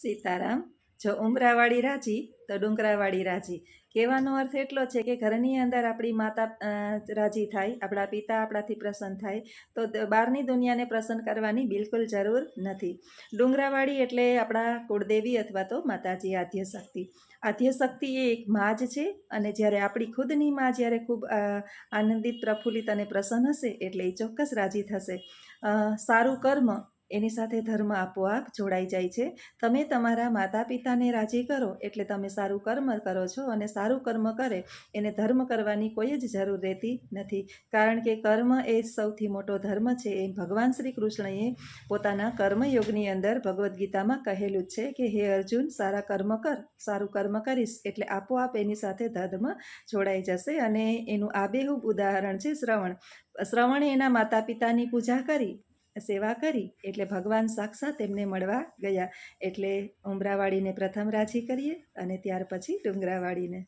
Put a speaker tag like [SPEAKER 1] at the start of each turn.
[SPEAKER 1] સીતારામ, જો ઉમરાવાળી રાજી, તો ડુંગરાવાળી રાજી. કહેવાનો અર્થ એટલો છે કે ઘરની અંદર આપણી માતા રાજી થાય, આપણા પિતા આપણાથી પ્રસન્ન થાય, તો બહારની દુનિયાને પ્રસન્ન કરવાની બિલકુલ જરૂર નથી. ડુંગરાવાળી એટલે આપણા કુળદેવી અથવા તો માતાજી આધ્યશક્તિ આધ્યશક્તિ એ એક મા જ છે અને જ્યારે આપણી ખુદની માં જ્યારે ખૂબ આનંદિત, પ્રફુલ્લિત અને પ્રસન્ન હશે એટલે એ ચોક્કસ રાજી થશે. સારું કર્મ એની સાથે ધર્મ આપોઆપ જોડાઈ જાય છે. તમે તમારા માતા પિતાને રાજી કરો, એટલે તમે સારું કર્મ કરો છો અને સારું કર્મ કરે, એને ધર્મ કરવાની કોઈ જ જરૂર રહેતી નથી. કારણ કે કર્મ એ સૌથી મોટો ધર્મ છે. એ ભગવાન શ્રી કૃષ્ણએ પોતાના કર્મયોગની અંદર ભગવદ્ ગીતામાં કહેલું છે કે, હે અર્જુન, સારા કર્મ કર, સારું કર્મ કરીશ. એટલે આપોઆપ એની સાથે ધર્મ જોડાઈ જશે અને એનું આબેહૂબ ઉદાહરણ છે શ્રવણ. શ્રવણે એના માતા પિતાની પૂજા કરી સેવા કરી એટલે ભગવાન સાક્ષાત એમને મળવા ગયા. એટલે ઉમરાવાળીને પ્રથમ રાજી કરીએ અને ત્યાર પછી ડુંગરાવાળીને